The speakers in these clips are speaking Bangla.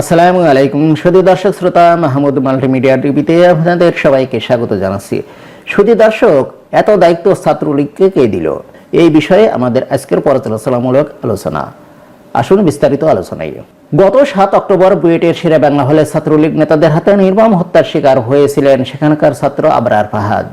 আসসালামু আলাইকুম। সুদী দর্শক শ্রোতা, মাহমুদ মাল্টিমিডিয়া টিভিতে আপনাদের সবাইকে স্বাগত জানাচ্ছি। সুদী দর্শক, এত দায়িত্ব ছাত্রলীগকে কে দিল? এই বিষয়ে আমাদের আজকের পর্যালোচনামূলক আলোচনা। আসুন বিস্তারিত আলোচনায়। গত সাত অক্টোবর বুয়েটের সেরা বাংলা হলে ছাত্রলীগ নেতাদের হাতে নির্মম হত্যার শিকার হয়েছিলেন সেখানকার ছাত্র আবরার ফাহাদ।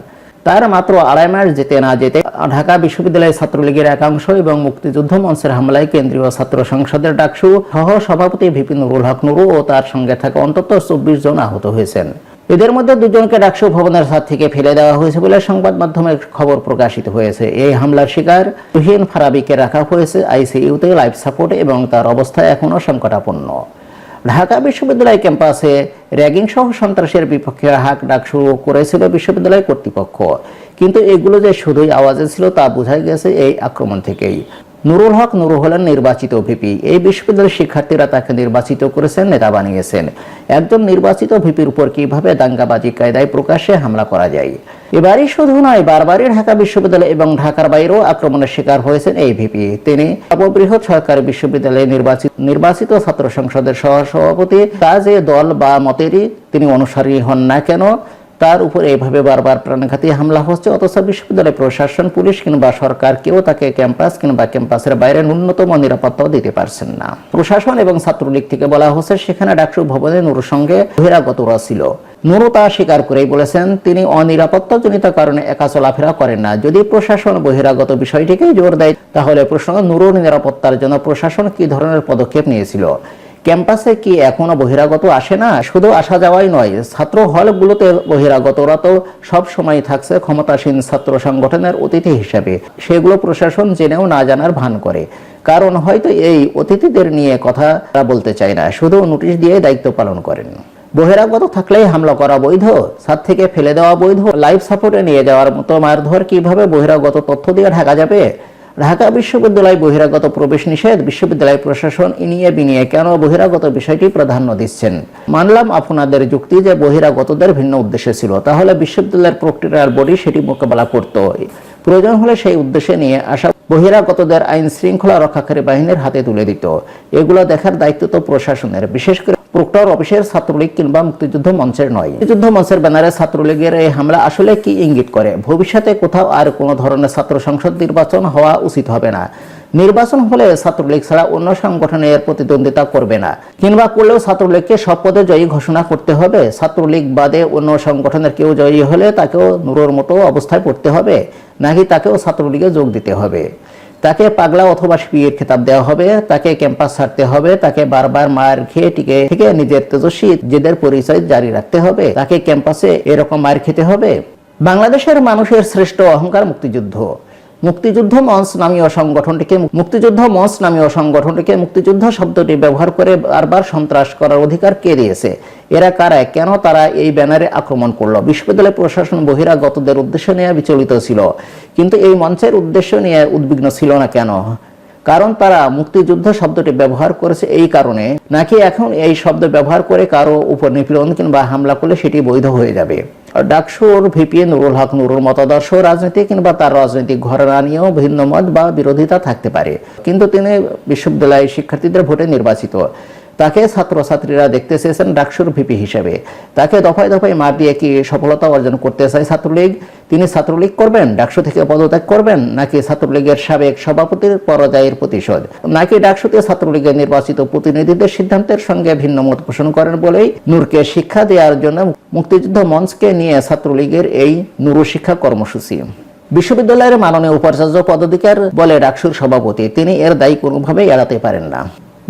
তার মাত্র আড়াই মাস যেতে না যেতে ঢাকা বিশ্ববিদ্যালয়ের ছাত্রলীগের একাংশ এবং মুক্তিযুদ্ধ মঞ্চের হামলায় কেন্দ্রীয় ছাত্র সংসদের ডাকসু সহ সভাপতি ভিপি নুরুল হক নুরু ও তার সঙ্গে থাকা অন্তত চব্বিশ জন আহত হয়েছেন। এদের মধ্যে দুজনকে ডাকসু ভবনের ছাদ থেকে ফেলে দেওয়া হয়েছে বলে সংবাদ মাধ্যমে খবর প্রকাশিত হয়েছে। এই হামলার শিকার তুহিন ফারাবিকে রাখা হয়েছে আইসিইউতে লাইফ সাপোর্ট এবং তার অবস্থা এখনও সংকটাপন্ন। ঢাকা বিশ্ববিদ্যালয় ক্যাম্পাসে র্যাগিং সহ সন্ত্রাসের বিপক্ষে হাক ডাক শুরু করেছিল বিশ্ববিদ্যালয় কর্তৃপক্ষ। কিন্তু এগুলো যে শুধুই আওয়াজে ছিল তা বোঝা গেছে এই আক্রমণ থেকেই। নুরুল হক নুরু হলেন নির্বাচিত ভিপি। এই বিশ্ববিদ্যালয়ের শিক্ষার্থীরা তাকে নির্বাচিত করেছেন, নেতা বানিয়েছেন। একজন নির্বাচিত ভিপির উপর কীভাবে দাঙ্গাবাজি, কায়দায় প্রকাশ্যে হামলা করা যায়? এবারই শুধু নয়, বারবারই ঢাকা বিশ্ববিদ্যালয় এবং ঢাকার বাইরেও আক্রমণের শিকার হয়েছেন এই ভিপি। তিনি সর্ববৃহৎ সরকারি বিশ্ববিদ্যালয়ে নির্বাচিত নির্বাচিত ছাত্র সংসদের সহ সভাপতি তা যে দল বা মতেরই তিনি অনুসারী হন না কেন তার উপর এইভাবে বারবার প্রাণঘাতী হামলা হচ্ছে, অথচ বিশ্ববিদ্যালয় প্রশাসন, পুলিশ কিংবা সরকার কেউ তাকে ক্যাম্পাস কিংবা ক্যাম্পাসের বাইরে ন্যূনতম নিরাপত্তাও দিতে পারছেন না। প্রশাসন এবং ছাত্রলীগ থেকে বলা হচ্ছে, সেখানে ডাকসু ভবনে নুরুর সঙ্গে বহিরাগতরা ছিল। নুরু তা স্বীকার করেই বলেছেন, তিনি অনিরাপত্তাজনিত কারণে একা চলাফেরা করেন না। যদি প্রশাসন বহিরাগত বিষয়টিকে জোর দেয়, তাহলে প্রশ্ন নুরুর নিরাপত্তার জন্য প্রশাসন কি ধরনের পদক্ষেপ নিয়েছিল? ক্যাম্পাসে কি এখনও বহিরাগত আসে না? শুধু আসা যাওয়াই নয়, ছাত্র হলগুলোতে বহিরাগতরা তো সব সময় থাকছে ক্ষমতাসীন ছাত্র সংগঠনের অতিথি হিসেবে। সেগুলো প্রশাসন জেনেও না জানার ভান করে। কারণ হয়তো এই অতিথিদের নিয়ে কথা বলতে চায় না, শুধু নোটিশ দিয়ে দায়িত্ব পালন করেন। বহিরাগত থাকলেই হামলা করা বৈধ? ছাদ থেকে ফেলে দেওয়া বৈধ? লাইফ সাপোর্টে নিয়ে যাওয়ার মতো মারধর কীভাবে বহিরাগত তথ্য দিয়ে ঢাকা যাবে? ঢাকা বিশ্ববিদ্যালয় বহিরাগত প্রবেশ নিষেধ বিশ্ববিদ্যালয় প্রশাসন ইনিয়ে বিনিয়ে কেন বহিরাগত বিষয়টি প্রাধান্য দিচ্ছেন? মানলাম আপনাদের যুক্তি যে বহিরাগতদের ভিন্ন উদ্দেশ্যে ছিল, তাহলে বিশ্ববিদ্যালয়ের প্রক্রিয়ার বডি সেটি মোকাবেলা করত প্রয়োজন হলে সেই উদ্দেশ্যে নিয়ে আসা বহিরাগতদের আইন শৃঙ্খলা রক্ষাকারী বাহিনীর হাতে তুলে দিত। এগুলো দেখার দায়িত্ব তো প্রশাসনের। বিশেষ করে প্রক্টর অফিসের ছাত্রলীগ কিংবা মুক্তিযুদ্ধ মঞ্চের নয়। মুক্তিযুদ্ধ মঞ্চের ব্যানারে ছাত্রলীগের এই হামলা আসলে কি ইঙ্গিত করে? ভবিষ্যতে কোথাও আর কোনো ধরনের ছাত্র সংসদ নির্বাচন হওয়া উচিত হবে না। নির্বাচন হলে ছাত্রলীগ ছাড়া অন্য সংগঠনের প্রতিদ্বন্দ্বিতা করবে না। কিংবা করলেও ছাত্রলীগকে সব পদে জয়ী ঘোষণা করতে হবে। ছাত্রলীগ বাদে অন্য সংগঠনের কেউ জয়ী হলে তাকেও নুরোর মতো অবস্থায় পড়তে হবে, নাকি তাকেও ছাত্রলীগে যোগ দিতে হবে। তাকে পাগলা অথবা শিবির খেতাব দেওয়া হবে, তাকে ক্যাম্পাস ছাড়তে হবে, তাকে বারবার মার খেয়ে টিকে থেকে নিজের তেজস্বী জেদের পরিচয় জারি রাখতে হবে, তাকে ক্যাম্পাসে এরকম মার খেতে হবে। বাংলাদেশের মানুষের শ্রেষ্ঠ অহংকার মুক্তিযুদ্ধ। মুক্তিযুদ্ধ মঞ্চ নামীয় সংগঠনটিকে মুক্তিযুদ্ধ মঞ্চ নামীয় সংগঠনটিকে মুক্তিযুদ্ধ শব্দটি ব্যবহার করে বারবার সন্ত্রাস করার অধিকার কে দিয়েছে? এরা কারায় কেন তারা এই ব্যানারে আক্রমণ করল? বিশ্ববিদ্যালয় প্রশাসন বহিরাগতদের উদ্দেশ্য নিয়ে বিচলিত ছিল। কিন্তু এই মঞ্চের উদ্দেশ্য নিয়ে উদ্বিগ্ন ছিল না কেন? কারণ তারা মুক্তিযুদ্ধ শব্দটি ব্যবহার করেছে এই কারণে, নাকি এখন এই শব্দ ব্যবহার করে কারও উপর নিপীড়ন কিংবা হামলা করলে সেটি বৈধ হয়ে যাবে? ডাকসুর ভিপি নুরুল হক নুরুর মতাদর্শ, রাজনীতি কিংবা তার রাজনৈতিক ঘরানা নিয়েও ভিন্ন মত বা বিরোধিতা থাকতে পারে। কিন্তু তিনি বিশ্ববিদ্যালয়ের শিক্ষার্থীদের ভোটে নির্বাচিত। তাকে ছাত্রছাত্রীরা দেখতে চেয়েছেন ডাকসুর ভিপি হিসেবে। তাকে দফায় দফায় মার দিয়ে কি সফলতা অর্জন করতে চায় ছাত্রলীগ? তিনি ছাত্রলীগ করবেন? ডাকসু থেকে পদত্যাগ করবেন? নাকি ছাত্রলীগের সাবেক সভাপতির পরাজয়ের প্রতিশোধ? নাকি ডাকসুতে ছাত্রলীগের নির্বাচিত প্রতিনিধিদের সিদ্ধান্তের সঙ্গে ভিন্ন মত পোষণ করেন বলেই নূরকে শিক্ষা দেওয়ার জন্য মুক্তিযুদ্ধ মঞ্চকে নিয়ে ছাত্রলীগের এই নুরু শিক্ষা কর্মসূচি। বিশ্ববিদ্যালয়ের মাননীয় উপাচার্য পদাধিকার বলে ডাকসুর সভাপতি, তিনি এর দায়ী কোনোভাবেই এড়াতে পারেন না।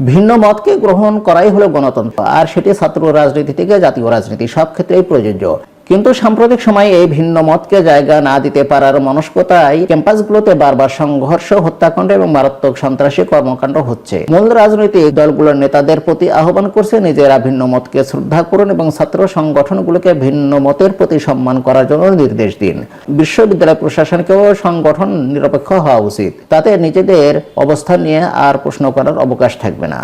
ভিন্ন মতকে গ্রহণ করাই হলো গণতন্ত্র। আর সেটি ছাত্র রাজনীতি থেকে জাতীয় রাজনীতি, সব ক্ষেত্রেই প্রযোজ্য। কিন্তু সাম্প্রতিক সময়ে এই ভিন্ন মতকে জায়গা না দিতে পারার মনস্কতায় ক্যাম্পাসগুলোতে বারবার সংঘর্ষ, হত্যাকাণ্ড এবং মারাত্মক সন্ত্রাসী কর্মকাণ্ড হচ্ছে। মূল রাজনৈতিক দলগুলোর নেতাদের প্রতি আহ্বান করছে নিজেরা ভিন্ন মতকে শ্রদ্ধা করুন এবং ছাত্র সংগঠনগুলোকে ভিন্ন মতের প্রতি সম্মান করার জন্য নির্দেশ দিন। বিশ্ববিদ্যালয় প্রশাসনকেও সংগঠন নিরপেক্ষ হওয়া উচিত। তাতে নিজেদের অবস্থান নিয়ে আর প্রশ্ন করার অবকাশ থাকবে না।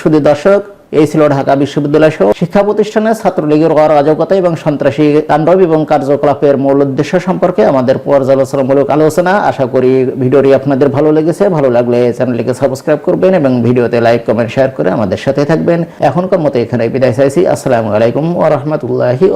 শুধু দর্শক এই ছিল ঢাকা বিশ্ববিদ্যালয় সহ শিক্ষা প্রতিষ্ঠানে ছাত্রলীগের অরাজকতা এবং সন্ত্রাসী তাণ্ডব এবং কার্যকলাপের মূল উদ্দেশ্য সম্পর্কে আমাদের পর্যালোচনামূলক আলোচনা। আশা করি ভিডিওটি আপনাদের ভালো লেগেছে। ভালো লাগলে চ্যানেলটিকে সাবস্ক্রাইব করবেন এবং ভিডিওতে লাইক, কমেন্ট, শেয়ার করে আমাদের সাথে থাকবেন। এখনকার মতো এখানে বিদায় চাইছি। আসসালামু আলাইকুম ওয়া রাহমাতুল্লাহি